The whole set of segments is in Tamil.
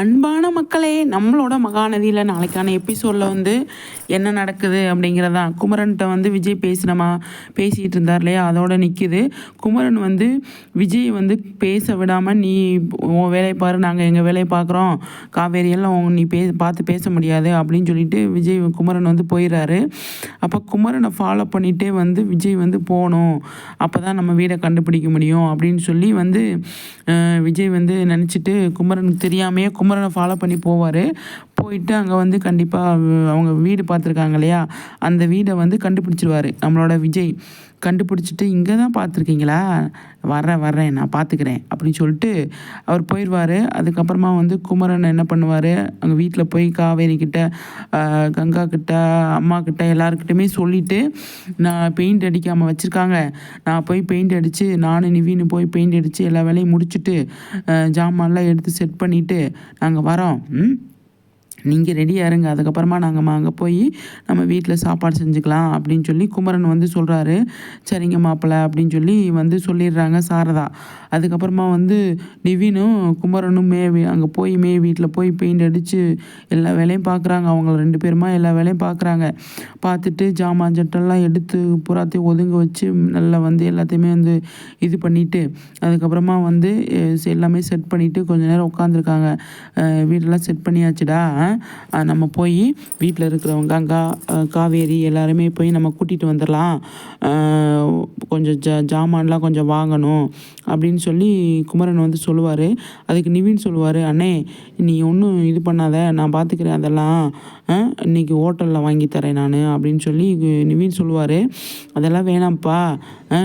அன்பான மக்களே நம்மளோட மகாநதியில் நாளைக்கான எபிசோடில் வந்து என்ன நடக்குது அப்படிங்கிறதான் குமரன்கிட்ட வந்து விஜய் பேசினமா பேசிகிட்டு இருந்தார் இல்லையா? அதோட நிற்கிது குமரன் வந்து விஜய் வந்து பேச விடாமல் நீ உன் வேலையை பாரு நாங்கள் எங்கள் வேலையை பார்க்குறோம். காவேரியெல்லாம் நீ பே பார்த்து பேச முடியாது. அப்படின்னு சொல்லிட்டு விஜய் குமரன் வந்து போயிடுறாரு. அப்போ குமரனை ஃபாலோ பண்ணிகிட்டே வந்து விஜய் வந்து போகணும். அப்போ தான் நம்ம வீடை கண்டுபிடிக்க முடியும் அப்படின்னு சொல்லி வந்து விஜய் வந்து நினச்சிட்டு குமரனுக்கு தெரியாமையே குமர ஃபாலோ பண்ணி போவார். போயிட்டு அங்கே வந்து கண்டிப்பாக அவங்க வீடு பார்த்துருக்காங்க இல்லையா? அந்த வீடை வந்து கண்டுபிடிச்சிருவார். நம்மளோட விஜய். கண்டுபிடிச்சிட்டு இங்கே தான் பார்த்துருக்கீங்களா? வர்றேன் வர்றேன் நான் பார்த்துக்கிறேன் அப்படின்னு சொல்லிட்டு அவர் போயிடுவார் அதுக்கப்புறமா வந்து குமரன் என்ன பண்ணுவார்? அங்கே வீட்டில் போய் காவேரிக்கிட்ட கங்கா கிட்ட அம்மா கிட்ட எல்லாருக்கிட்டையுமே சொல்லிவிட்டு நான் பெயிண்ட் அடிக்காமல் வச்சுருக்காங்க. நான் போய் பெயிண்ட் அடித்து நானும் நிவின்னு போய் பெயிண்ட் அடித்து எல்லா வேலையும் முடிச்சுட்டு ஜாமான்லாம் எடுத்து செட் பண்ணிவிட்டு நாங்கள் வரோம். ம்? நீங்கள் ரெடியாக இருங்க. அதுக்கப்புறமா நாங்கள் அங்கே போய் நம்ம வீட்டில் சாப்பாடு செஞ்சுக்கலாம் அப்படின்னு சொல்லி குமரன் வந்து சொல்கிறாரு சரிங்க மாப்பிள்ளை அப்படின்னு சொல்லி வந்து சொல்லிடுறாங்க சாரதா. அதுக்கப்புறமா வந்து நிவினும் குமரனும் மே அங்கே போய் மே வீட்டில் போய் பெயிண்ட் அடித்து எல்லா வேலையும் பார்க்குறாங்க அவங்க ரெண்டு பேருமா எல்லா வேலையும் பார்க்குறாங்க பார்த்துட்டு ஜாமான் ஜட்டெல்லாம் எடுத்து புறாத்தையும் ஒதுங்க வச்சு நல்லா வந்து எல்லாத்தையுமே வந்து இது பண்ணிவிட்டு அதுக்கப்புறமா வந்து எல்லாமே செட் பண்ணிவிட்டு கொஞ்ச நேரம் உட்காந்துருக்காங்க வீடெல்லாம் செட் பண்ணியாச்சுடா. நம்ம போய் வீட்டில் இருக்கிறவங்க கங்கா காவேரி எல்லாருமே போய் நம்ம கூட்டிகிட்டு வந்துடலாம் கொஞ்சம் ஜ ஜாமான்லாம் கொஞ்சம் வாங்கணும் அப்படின்னு சொல்லி குமரன் வந்து சொல்லுவார். அதுக்கு நிவின் சொல்லுவார் அண்ணே நீ ஒன்றும் இது பண்ணாத நான் பார்த்துக்கிறேன் அதெல்லாம். இன்றைக்கி இன்னைக்கு ஹோட்டலில் வாங்கி தரேன் நான். அப்படின்னு சொல்லி நிவின் சொல்லுவார். அதெல்லாம் வேணாம்ப்பா.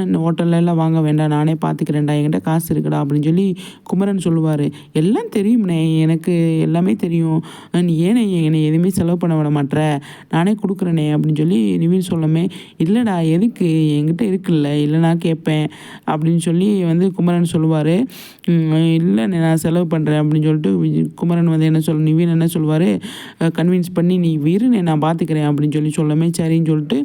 இந்த ஹோட்டல்ல எல்லாம் வாங்க வேண்டாம் நானே பார்த்துக்கிறேன்டா என்கிட்ட காசு இருக்குடா அப்படின்னு சொல்லி குமரன் சொல்லுவார். எல்லாம் தெரியும்ண்ணே எனக்கு எல்லாமே தெரியும். நீ ஏனே என்னை எதுவுமே செலவு பண்ண விட மாட்ற? நானே கொடுக்குறேனே அப்படின்னு சொல்லி நிவின் சொல்லமே இல்லைடா எதுக்கு? என்கிட்ட இருக்குல்ல இல்லை நான் கேட்பேன் அப்படின்னு சொல்லி வந்து குமரன் சொல்லுவார். இல்லைண்ணே நான் செலவு பண்ணுறேன் அப்படின்னு சொல்லிட்டு குமரன் வந்து என்ன சொல் நிவின் என்ன சொல்லுவார்? கன்வின்ஸ் பண்ணி நீ விருண்ணே நான் பார்த்துக்கிறேன் அப்படின்னு சொல்லி சொல்லமே சரின்னு சொல்லிட்டு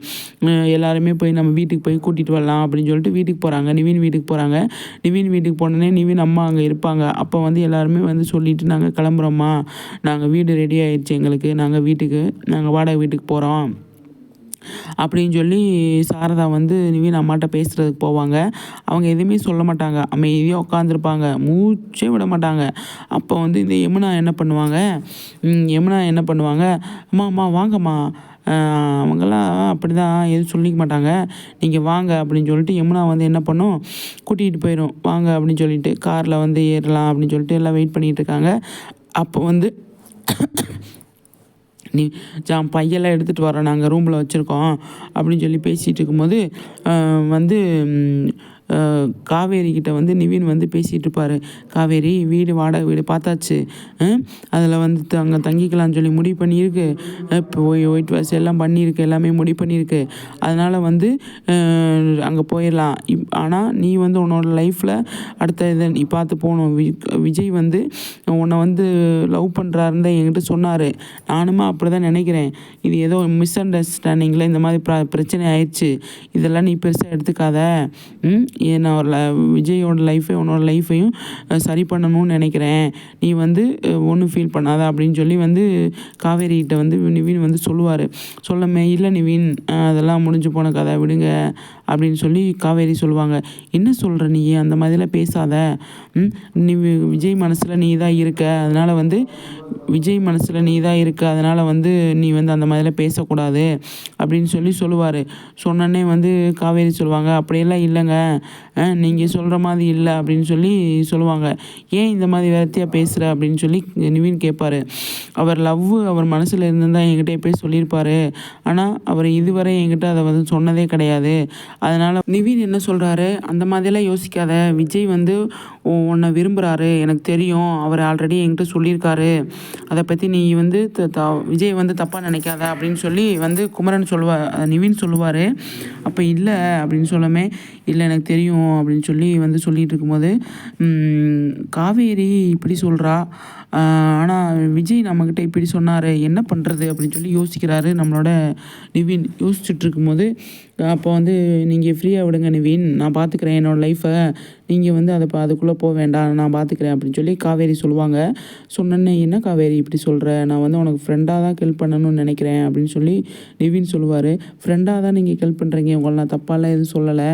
எல்லாருமே போய் நம்ம வீட்டுக்கு போய் கூட்டிகிட்டு வரலாம் அப்படின்னு சொல்லிட்டு வீட்டுக்கு போகிறாங்க நிவின் வீட்டுக்கு போகிறாங்க நிவின் வீட்டுக்கு போனோடனே நிவின் அம்மா அங்கே இருப்பாங்க. அப்போ வந்து எல்லாருமே வந்து சொல்லிட்டு நாங்கள் கிளம்புறோம்மா. நாங்கள் வீடு ரெடி ஆயிடுச்சு எங்களுக்கு. நாங்கள் வீட்டுக்கு நாங்கள் வாடகை வீட்டுக்கு போகிறோம் அப்படின்னு சொல்லி சாரதா வந்து நிவின் அம்மாட்ட பேசுகிறதுக்கு போவாங்க. அவங்க எதுவுமே சொல்ல மாட்டாங்க. அமைதியாக உட்காந்துருப்பாங்க மூச்சே விட மாட்டாங்க. அப்போ வந்து இந்த யமுனா என்ன பண்ணுவாங்க? யமுனா என்ன பண்ணுவாங்க? அம்மா அம்மா வாங்கம்மா. அவங்கெல்லாம் அப்படி தான் எதுவும் சொல்லிக்க மாட்டாங்க. நீங்கள் வாங்க அப்படின்னு சொல்லிட்டு யமுனா வந்து என்ன பண்ணும்? கூட்டிகிட்டு போயிடும் வாங்க அப்படின்னு சொல்லிட்டு காரில் வந்து ஏறலாம் அப்படின்னு சொல்லிட்டு எல்லாம் வெயிட் பண்ணிகிட்டு இருக்காங்க. அப்போ வந்து நீ ஜா பையெல்லாம் எடுத்துகிட்டு வரோம் நாங்கள் ரூமில் வச்சுருக்கோம் அப்படின்னு சொல்லி பேசிகிட்டு இருக்கும்போது வந்து காவேரி கிட்ட வந்து நிவின் வந்து பேசிகிட்டு இருப்பார். காவேரி வீடு வாடகை வீடு பார்த்தாச்சு. அதில் வந்து அங்கே தங்கிக்கலாம்னு சொல்லி முடிவு பண்ணியிருக்கு. இப்போ ஒயிட் வாஷ் எல்லாம் பண்ணியிருக்கு. எல்லாமே முடிவு பண்ணியிருக்கு. அதனால் வந்து அங்கே போயிடலாம் இப் ஆனால் நீ வந்து உன்னோட லைஃப்பில் அடுத்த இதை நீ பார்த்து போகணும். வி- விஜய் வந்து உன்னை வந்து லவ் பண்ணுறாருன்னு தான் என்கிட்ட சொன்னார். நானுமே அப்படி தான் நினைக்கிறேன். இது ஏதோ மிஸ் அண்டர்ஸ்டாண்டிங்கில் இந்த மாதிரி ப்ர பிரச்சனை ஆயிடுச்சு. இதெல்லாம் நீ பெருசாக எடுத்துக்காத. நான் ஒரு ல- விஜயோட லைஃபை உன்னோட லைஃப்பையும் சரி பண்ணணும்னு நினைக்கிறேன். நீ வந்து ஒன்றும் ஃபீல் பண்ணாத அப்படின்னு சொல்லி வந்து காவேரிகிட்ட வந்து நிவின் வந்து சொல்லுவார். சொல்லமே இல்லை நிவின் அதெல்லாம் முடிஞ்சு போன கதை விடுங்க அப்படின்னு சொல்லி காவேரி சொல்லுவாங்க. என்ன சொல்கிற நீ? அந்த மாதிரிலாம் பேசாத. நீ வி- விஜய் மனசில் நீ தான் இருக்க. அதனால் வந்து விஜய் மனசில் நீ தான் இருக்க. அதனால் வந்து நீ வந்து அந்த மாதிரிலாம் பேசக்கூடாது அப்படின்னு சொல்லி சொல்லுவார். சொன்னோன்னே வந்து காவேரி சொல்லுவாங்க. அப்படியெல்லாம் இல்லைங்க. நீங்கள் சொல்கிற மாதிரி இல்லை அப்படின்னு சொல்லி சொல்லுவாங்க. ஏன் இந்த மாதிரி விரத்தியாக பேசுகிற அப்படின்னு சொல்லி நிவின் கேட்பாரு அவர் லவ் அவர் மனசில் இருந்து தான் என்கிட்ட போய் சொல்லியிருப்பாரு. ஆனால் அவர் இதுவரை என்கிட்ட அதை வந்து சொன்னதே கிடையாது. அதனால் நிவின் என்ன சொல்கிறாரு அந்த மாதிரிலாம் யோசிக்காத. விஜய் வந்து உன்னை விரும்புகிறாரு எனக்கு தெரியும். அவர் ஆல்ரெடி என்கிட்ட சொல்லியிருக்காரு. அதை பற்றி நீ வந்து த- த- விஜய் வந்து தப்பாக நினைக்காத அப்படின்னு சொல்லி வந்து குமரன் சொல்லுவா நிவின் சொல்லுவார். அப்போ இல்லை அப்படின்னு சொல்லமே இல்லை எனக்கு தெரியும் அப்படின்னு சொல்லி வந்து சொல்லிட்டு இருக்கும்போது காவேரி இப்படி சொல்கிறா ஆனால் விஜய் நம்மக்கிட்ட இப்படி சொன்னார். என்ன பண்ணுறது அப்படின்னு சொல்லி யோசிக்கிறாரு நம்மளோட நிவின். யோசிச்சுட்டு இருக்கும்போது அப்போ வந்து நீங்கள் ஃப்ரீயாக விடுங்க நிவின். நான் பார்த்துக்கிறேன் என்னோடய லைஃப்பை நீங்கள் வந்து அதை அதுக்குள்ளே போக வேண்டாம். நான் பார்த்துக்கிறேன் அப்படின்னு சொல்லி காவேரி சொல்லுவாங்க. சொன்னேன்னே என்ன காவேரி இப்படி சொல்கிற நான் வந்து உனக்கு ஃப்ரெண்டாக தான் ஹெல்ப் பண்ணணும்னு நினைக்கிறேன். அப்படின்னு சொல்லி நிவின் சொல்லுவார். ஃப்ரெண்டாக தான் நீங்கள் ஹெல்ப் பண்ணுறீங்க உங்களை நான் தப்பாலாம் எதுவும் சொல்லலை.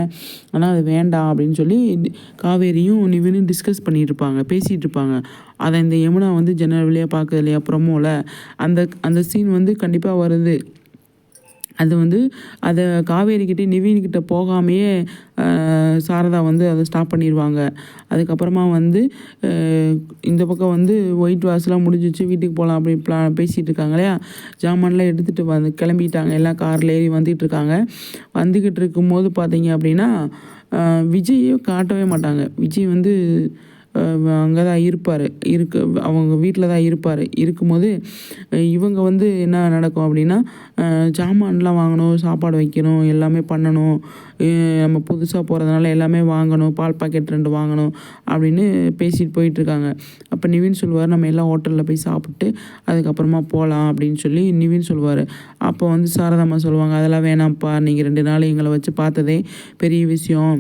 ஆனால் அது வேண்டாம். அப்படின்னு சொல்லி காவேரியும் நிவினும் டிஸ்கஸ் பண்ணிட்டு இருப்பாங்க. பேசிகிட்டு இருப்பாங்க. அதை இந்த யமுனா வந்து ஜன்னல் வழியாக பார்க்குது இல்லையா ப்ரொமோவில் அந்த அந்த சீன் வந்து கண்டிப்பாக வருது. அது வந்து அதை காவேரிக்கிட்டே நிவீன்கிட்ட போகாமையே சாரதா வந்து அதை ஸ்டாப் பண்ணிடுவாங்க அதுக்கப்புறமா வந்து இந்த பக்கம் வந்து ஒயிட் வாஷ்லாம் முடிஞ்சிச்சு வீட்டுக்கு போகலாம் அப்படி பிளா பேசிகிட்டு இருக்காங்க இல்லையா? ஜாமான்லாம் எடுத்துகிட்டு வந்து கிளம்பிட்டாங்க. எல்லாம் காரில் ஏறி வந்துட்டு இருக்காங்க. வந்துக்கிட்டு இருக்கும்போது பார்த்தீங்க அப்படின்னா ஆஹ், விஜயை காட்டவே மாட்டாங்க. விஜய் வந்து அங்கே தான் இருப்பார். இருக்க அவங்க வீட்டில் தான் இருப்பார். இருக்கும்போது இவங்க வந்து என்ன நடக்கும் அப்படின்னா சாமான்லாம் வாங்கணும் சாப்பாடு வைக்கணும் எல்லாமே பண்ணணும். நம்ம புதுசாக போகிறதுனால எல்லாமே வாங்கணும் பால் பாக்கெட் ரெண்டு வாங்கணும் அப்படின்னு பேசிட்டு போயிட்டுருக்காங்க. அப்போ நிவின் சொல்லுவார் நம்ம எல்லாம் ஹோட்டலில் போய் சாப்பிட்டு அதுக்கப்புறமா போகலாம் அப்படின்னு சொல்லி நிவின் சொல்லுவார். அப்போ வந்து சாரதாம்மா சொல்லுவாங்க அதெல்லாம் வேணாம்ப்பா நீங்கள் ரெண்டு நாள் எங்களை வச்சு பார்த்ததே பெரிய விஷயம்.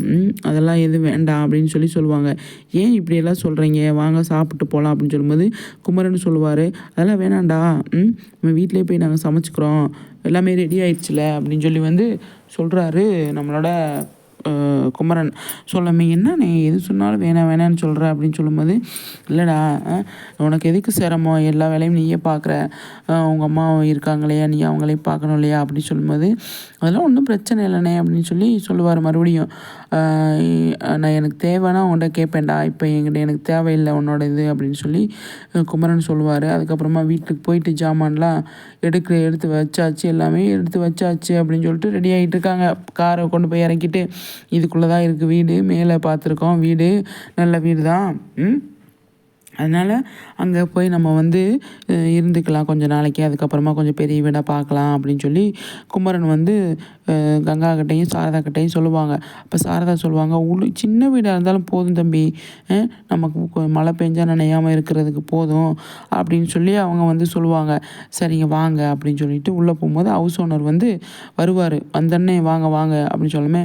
அதெல்லாம் எதுவும் வேண்டாம் அப்படின்னு சொல்லி சொல்லுவாங்க. ஏன் இப்படி எல்லாம் சொல்கிறீங்க வாங்க சாப்பிட்டு போகலாம் அப்படின்னு சொல்லும்போது குமரன் சொல்லுவார் அதெல்லாம் வேணாண்டா ம் நம்ம வீட்டிலே போய் நாங்கள் சமைச்சிக்கிறோம் எல்லாமே ரெடி ஆயிடுச்சுல அப்படின்னு சொல்லி வந்து சொல்கிறாரு நம்மளோட குமரன் சொல்லமே என்ன நீ எது சொன்னாலும் வேணாம் வேணான்னு சொல்கிற அப்படின்னு சொல்லும்போது இல்லைடா உனக்கு எதுக்கு சிரமம்? எல்லா வேலையும் நீயே பார்க்குற உங்கள் அம்மா இருக்காங்க இல்லையா நீ அவங்களையும் பார்க்கணும் இல்லையா? அப்படின்னு சொல்லும்போது அதெல்லாம் ஒன்றும் பிரச்சனை இல்லைண்ணே அப்படின்னு சொல்லி சொல்லுவார் மறுபடியும். நான் எனக்கு தேவைன்னா உன்கிட்ட கேட்பேன்டா இப்போ என்கிட்ட எனக்கு தேவையில்லை உன்னோட இது அப்படின்னு சொல்லி குமரன் சொல்லுவார். அதுக்கப்புறமா வீட்டுக்கு போயிட்டு ஜாமான்லாம் எடுக்க எடுத்து வச்சாச்சு. எல்லாமே எடுத்து வச்சாச்சு அப்படின்னு சொல்லிட்டு ரெடி ஆகிட்டு இருக்காங்க. காரை கொண்டு போய் இறக்கிட்டு இதுக்குள்ளே தான் இருக்குது வீடு. மேலே பார்த்துருக்கோம். வீடு. நல்ல வீடு தான் ம்? அதனால் அங்கே போய் நம்ம வந்து இருந்துக்கலாம் கொஞ்சம் நாளைக்கு அதுக்கப்புறமா கொஞ்சம் பெரிய வீடாக பார்க்கலாம் அப்படின்னு சொல்லி குமரன் வந்து கங்கா கிட்டேயும் சாரதா கிட்டேயும் சொல்லுவாங்க. அப்போ சாரதா சொல்லுவாங்க உள்ள சின்ன வீடாக இருந்தாலும் போதும் தம்பி. நமக்கு மழை பெஞ்சா நனையாமல் இருக்கிறதுக்கு போதும். அப்படின்னு சொல்லி அவங்க வந்து சொல்லுவாங்க. சரிங்க வாங்க. அப்படின்னு சொல்லிட்டு உள்ளே போகும்போது ஹவுஸ் ஓனர் வந்து வருவார். வந்தோடனே வாங்க வாங்க. அப்படின்னு சொல்லுமே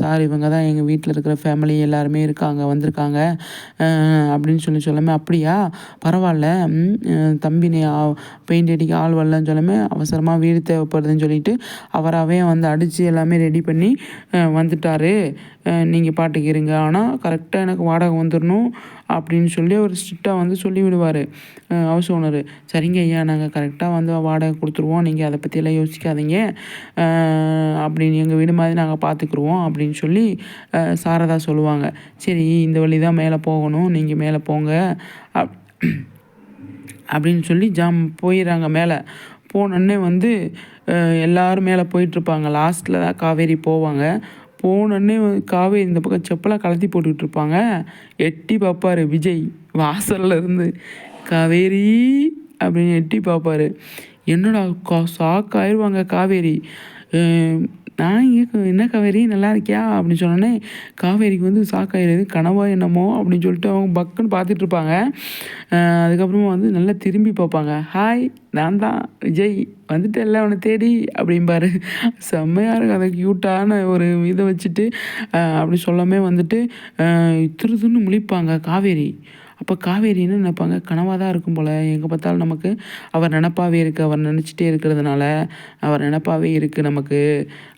சார் இவங்க தான் எங்கள் வீட்டில் இருக்கிற ஃபேமிலி எல்லாருமே இருக்காங்க வந்திருக்காங்க. அப்படின்னு சொல்லி சொல்லாமே அப்படியா? பரவாயில்ல. ம், தம்பி நீ பெயிண்ட் அடிக்க ஆள் வரலன்னு சொல்லாமல் அவசரமாக வீடு தேவைப்படுதுன்னு சொல்லிட்டு அவராகவே வந்து அடித்து எல்லாமே ரெடி பண்ணி வந்துட்டார். நீங்கள் பாட்டுக்கு இருங்க. ஆனால் கரெக்டாக எனக்கு வாடகை வந்துடணும் அப்படின்னு சொல்லி அவர் ஸ்ட்ரிக்டாக வந்து சொல்லி விடுவார் ஹவுஸ் ஓனர் சரிங்க ஐயா நாங்கள் கரெக்டாக வந்து வாடகை கொடுத்துருவோம். நீங்கள் அதை பற்றியெல்லாம் யோசிக்காதீங்க. அப்படின்னு எங்கள் வீடு மாதிரி நாங்கள் பார்த்துக்குருவோம் அப்படின்னு சொல்லி சாரதா சொல்லுவாங்க. சரி இந்த வழி தான் மேலே போகணும். நீங்கள் மேலே போங்க. அப் அப்படின்னு சொல்லி ஜாம் போயிடுறாங்க மேலே. போனோடனே வந்து எல்லோரும் மேலே போயிட்டுருப்பாங்க லாஸ்ட்டில் தான் காவேரி போவாங்க. போனோடனே காவேரி இந்த பக்கம் செப்பலாக கலத்தி போட்டுக்கிட்டு இருப்பாங்க. எட்டி பார்ப்பாரு விஜய் வாசல்ல இருந்து காவேரி அப்படின்னு எட்டி பார்ப்பாரு என்னடா கா ஷாக் ஆயிடுவாங்க காவேரி நான் இங்கே என்ன காவேரி நல்லா இருக்கியா? அப்படின்னு சொன்னோன்னே காவேரிக்கு வந்து ஷாக் கனவா என்னமோ? அப்படின்னு சொல்லிட்டு அவங்க பக்குன்னு பார்த்துட்டு இருப்பாங்க. அதுக்கப்புறமா வந்து நல்லா திரும்பி பார்ப்பாங்க. ஹாய் நான் தான் விஜய். வந்துட்டேல்ல அவனை தேடி அப்படிம்பாரு. செம்மையாக இருக்கும். அதை க்யூட்டான ஒரு இதை வச்சுட்டு அப்படி சொல்லாமே வந்துட்டு அஹ் முழிப்பாங்க காவேரி. அப்போ காவேரின்னு நினைப்பாங்க? கனவாக தான் இருக்கும் போல். எங்கே பார்த்தாலும் நமக்கு அவர் நினப்பாவே இருக்குது அவர் நினச்சிட்டே இருக்கிறதுனால அவர் நினப்பாவே இருக்குது நமக்கு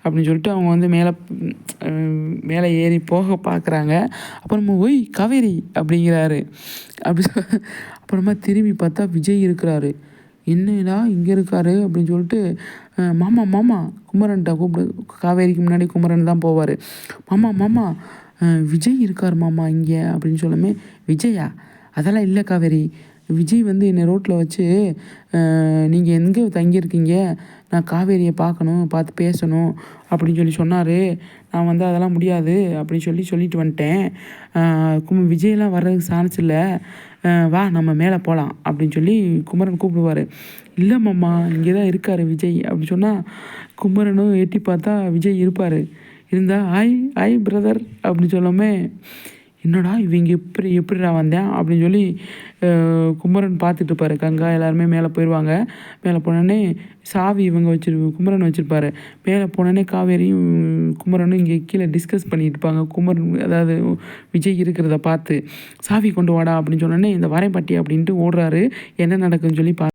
அப்படின்னு சொல்லிட்டு அவங்க வந்து மேலே மேலே ஏறி போக பார்க்குறாங்க. அப்புறமா ஒய் காவேரி! அப்படிங்கிறாரு. அப்படி அப்புறமா திரும்பி பார்த்தா விஜய் இருக்கிறாரு. என்னடா இங்கே இருக்காரு? அப்படின்னு சொல்லிட்டு மாமா மாமா! குமரன்ட்ட கூப்பிடு காவேரிக்கு முன்னாடி குமரன் தான் போவார். மாமா மாமா! விஜய் இருக்கார் மாமா இங்கே அப்படின்னு சொல்லுமே. விஜயா? அதெல்லாம் இல்லை காவேரி. விஜய் வந்து என்னை ரோட்டில் வச்சு நீங்கள் எங்கே தங்கியிருக்கீங்க? நான் காவேரியை பார்க்கணும் பார்த்து பேசணும் அப்படின்னு சொல்லி சொன்னார். நான் வந்து அதெல்லாம் முடியாது அப்படின்னு சொல்லி சொல்லிட்டு வந்துட்டேன். அஹ், கும் விஜயெல்லாம் வர்றதுக்கு சான்ஸ் இல்லை. வா நம்ம மேலே போகலாம் அப்படின்னு சொல்லி குமரன் கூப்பிடுவார். இல்லை மாமா இங்கே தான் இருக்கார் விஜய் அப்படின்னு சொன்னால் குமரனும் எட்டி பார்த்தா விஜய் இருப்பார். இருந்தால் ஹாய் ஹாய் பிரதர் அப்படின்னு சொல்லாமே என்னடா இவங்க எப்படி எப்படிடா வந்தேன்? அப்படின்னு சொல்லி கும்பரன் குமரன் பார்த்துட்டு இருப்பாரு. கங்கா எல்லாருமே மேலே போயிடுவாங்க மேலே போனோடனே சாவி இவங்க வச்சிரு குமரன் வச்சுருப்பாரு. மேலே போனோடனே காவேரியும் குமரனும் இங்கே கீழே டிஸ்கஸ் பண்ணிட்டு இருப்பாங்க. குமரன் அதாவது விஜய் இருக்கிறத பார்த்து சாவி கொண்டு வாடா அப்படின்னு சொன்னோடனே இந்த வரைப்பட்டி அப்படின்ட்டு ஓடுறாரு. என்ன நடக்குதுன்னு சொல்லி பா